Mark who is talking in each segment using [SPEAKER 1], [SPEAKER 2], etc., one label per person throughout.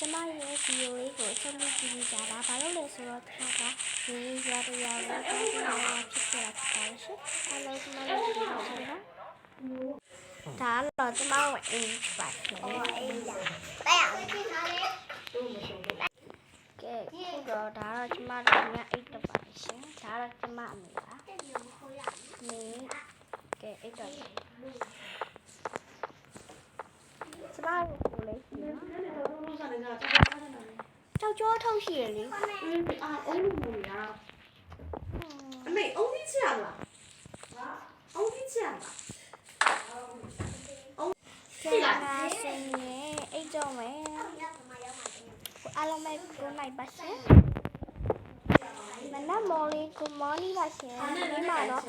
[SPEAKER 1] ကျမရဲ့ video လေးကိုအဆုံးထိကြည့်ကြတာဘာလို့လဲဆိုတော့ထားကရင်းရတရားကိုတောင်းတာဖြစ်ကြတာဖြစ်ရှင်အားလုံးကျမရဲ့ video ကိုဆက်ပါဒါတော့ကျမရဲ့အိမ်ပါတယ်။
[SPEAKER 2] အော်အိမ်ပါ။တဲ့။
[SPEAKER 1] ကဲခုတော့ဒါတော့ကျမတို့ကအိတ်တော့ပါရှင်။ဒါတော့ကျမအမေပါ။မင်းကဲအိတ်တော့ ကြောက်ကြောထုတ်ရှိရလေ
[SPEAKER 3] အမေအုံးကြီးချရလားအုံးကြီးချရလား
[SPEAKER 1] ကဲနာစင်ရဲ့အိတ်တော့မယ်အားလုံးပဲကိုနိုင်ပါရှင်မနက်မော်လေးကိုမော်နီပါရှင်ဒီမှာတော့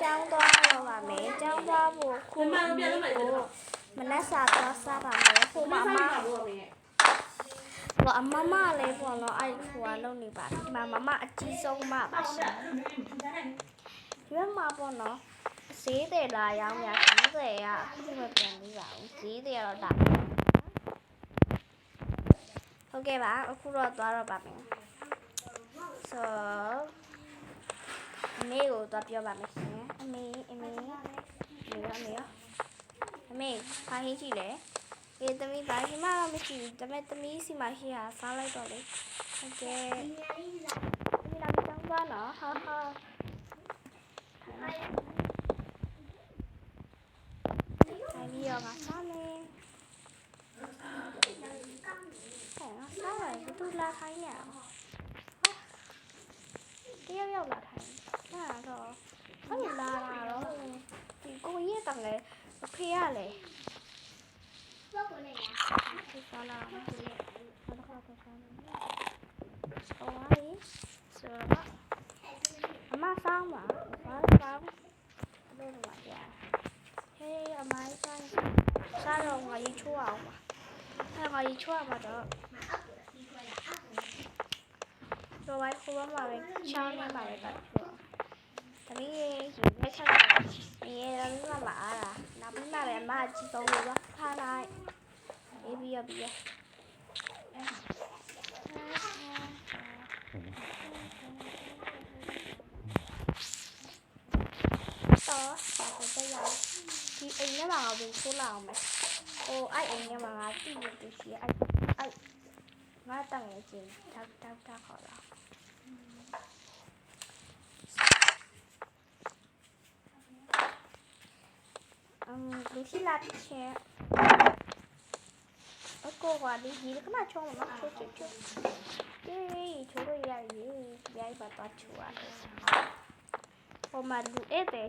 [SPEAKER 1] ကျောင်းသွားတော့ပါမယ်ကျောင်းသွားဖို့ခု
[SPEAKER 3] မမပြန်လို့မရဘူး
[SPEAKER 1] မနက်စာသွားစားပါမယ်ဟိုမှာအမ
[SPEAKER 3] ဘူးအမေ
[SPEAKER 1] ဟို အမမလေးပေါ့နော်အဲ့ဟိုကလုံနေပါဒီမှာမမအကြီးဆုံးမပါရှင်ရွက်မှာပေါ့နော်ဈေးတယ်လာရောင်းရဈေးတယ်ကအခုမပြန်ပြီးပါဘူးဈေးတယ်ကတော့ဒါဟုတ်ကဲ့ပါအခုတော့သွားတော့ပါမယ်ဆိုအမေကိုသွားပြောပါမယ်ရှင်အမေအမေအမေရောအမေရောအမေဖာဟင်းကြည့်လေ အေးသမီးဘာမှမရှိဘူးဒါပေမဲ့သမီးစီမရှိတာစားလိုက်တော့လေဟုတ်ကဲ့သမီးလာပြီးတောင်းပါနော်ဟာဟာထိုင်ပြီးတော့ငါစားမယ်ဟဲ့ငါစားတယ်ဘယ်သူလာထိုင်နေအောင်ဟာတယောက်ယောက်လာထိုင်ဒါတော့အဲ့လိုလာတာတော့ဒီကိုကြီးတောင်လေအဖေရလေဒီကလာမကြည့် มาสร้างหวังมาสร้างไม่รู้ว่าอย่าเฮ้ยเอาไม้สร้างสางลงชั่วว่ะถ้าไว้ชั่วมาเด้อตัวไว้คือว่ามาเป็นช่างมาเลยนตัดชั่วแต่ไม่เอง 얘는 말 아. 나 맨날 엠마 지성으로 하나 에비야 비 야. 또 나도 야. 이 앵내 망아도 콜라오 메. 오, 아이 앵내 망아 띠고 띠 시. 아이 아 이. 나 땅에 지. 탁탁탁 걸 어. င်အကိုကဒီဒီကမှချုံးမချိုးချိုးချိုးအေးချိုးလို့ရရည်ရိုက်ပါတော့ချိုးရတယ်ဟိုမှာလူဧည့်သည်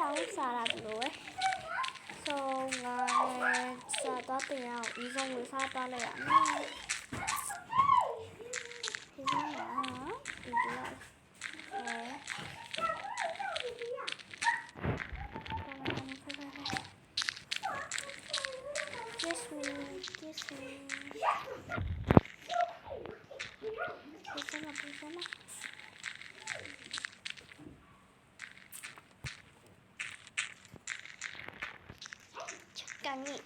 [SPEAKER 1] bounce লাগলো so ngài sa đó tiền nào ý dòng người sa đó này ạ. Thì ra là thì là Kiss me, kiss me. Kiss me, kiss me. กันนี่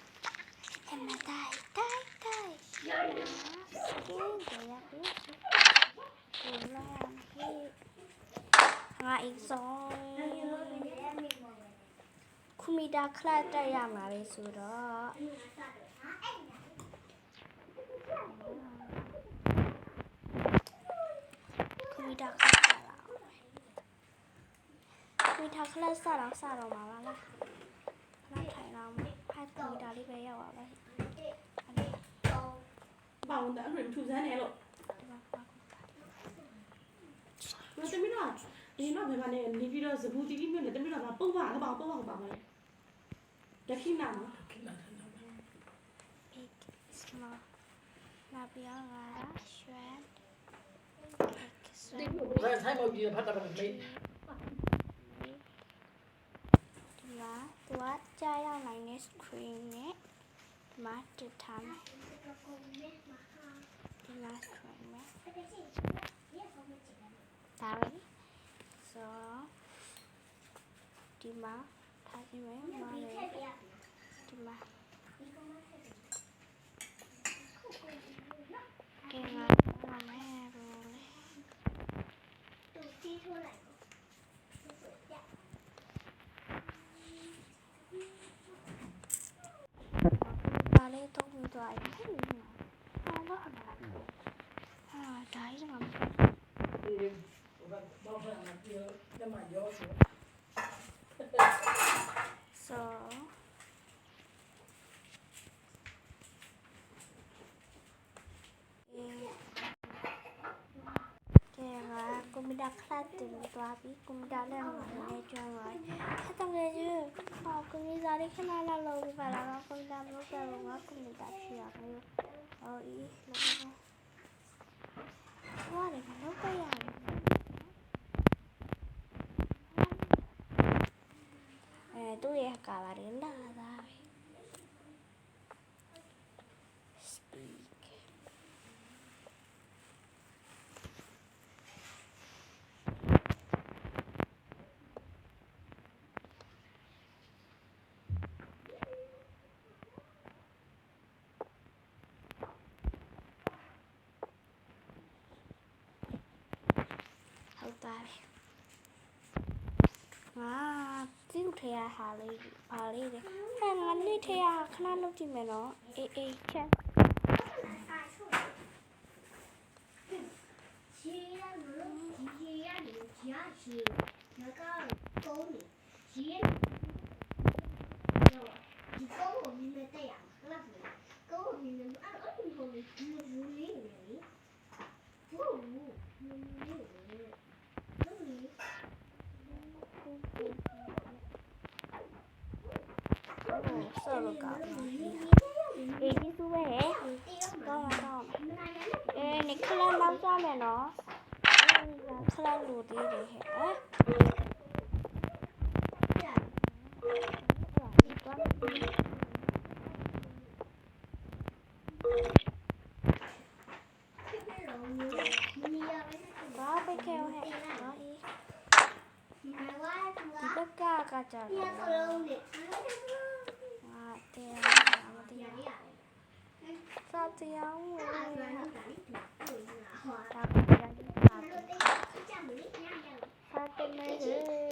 [SPEAKER 1] เห็มาได้ได้ได้สกินเดี๋ยวอยากรู้สึกดูแลพี่หาอีกสองคุณมีดาคลาดได้ยามาเลยสุดอะคุณมีดาคลาดได้แล้วคุณมีดาคลาดสาเราสาเรามาแล้ว అడిగయ్యా బాబాయ్ బాగుందా నేను này rồi. nó tên biết là
[SPEAKER 3] thì nó phải bạn này thì video giờ vui thì kim
[SPEAKER 1] là tao biết
[SPEAKER 3] là bảo bông vàng nó bảo bông vàng bảo này. Để khi nào là biểu là xuyên Hãy subscribe cho kênh Ghiền Mì Gõ Để không bỏ lỡ những video hấp dẫn မလဲတခိနာနော်
[SPEAKER 1] big small နောက်ပြီးတော့ငါရွှဲ big
[SPEAKER 4] ဘယ်ဆိုင်မကြီးဖတ်တာပဲမေး
[SPEAKER 1] ဒီမှာသူကကြားရောက်နိုင်တဲ့ screen နဲ့ဒီမှာတစ်ထားမယ်ဒီမှာ screen နဲ့ဒါပဲဆိုဒီမှာထားကြည့်မယ်မလေးဒီမှာကဲငါမမဲလို့လေ ဒါလေးတော့ပြီးသွားပြီဟာတော့ဟာဟာဒါကြီးကမှ
[SPEAKER 4] ဒီဘာဘာဖတ်မှာပြောတမရောဆို
[SPEAKER 1] từng tòa bí, cũng đã lên ngọn này cho ngợi hết tâm lê dư họ cùng ờ, đi ra đi khá là là lâu và là nó con đam nó ra lùng nó cùng mình đã chỉ ở đây ở ý là qua để mà nó có gì tôi cả là đến là ra. ဟုတ်ပါပြီ။ငါတိ့ထေရဟာလေးပါလေးလေ။အဲငါနေ့ထေရခဏလုပ်ကြည့်မယ်နော်။အေးအေးချက်။ဆော့လို့ကောင်း။အေးဒီစုပဲ။ကောင်းကောင်း။ चलो 왜? 잠깐만. 예, 니클란 남자면 어? 니클란 로디를 해. 바베큐 해. 이거 까가자. xéo Tao đang đi vào Tao tên mê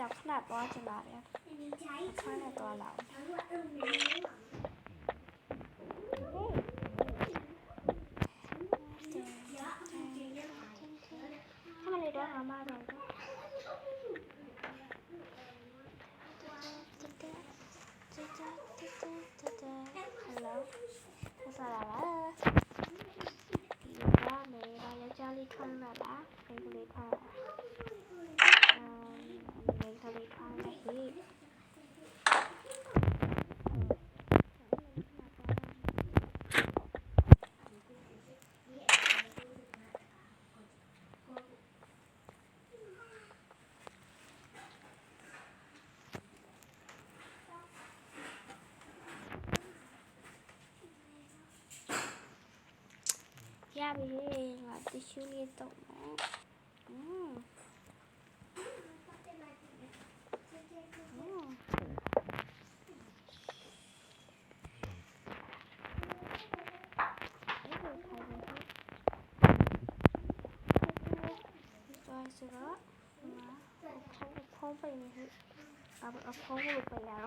[SPEAKER 1] တော့ခဏသွားချင်ပါဗျာထွားနေတော့လာทำ เลยหลาติชูเรียนตกนะอืม
[SPEAKER 2] สุดละนะเขาเขาไปนี่เอาเอาเขาไปแล้ว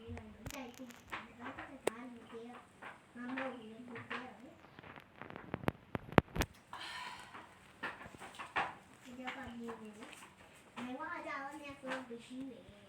[SPEAKER 2] နေ
[SPEAKER 5] တ
[SPEAKER 6] ယ်။ဘယ်မှာကြောင်နဲ့ကိုယ်ရှိနေ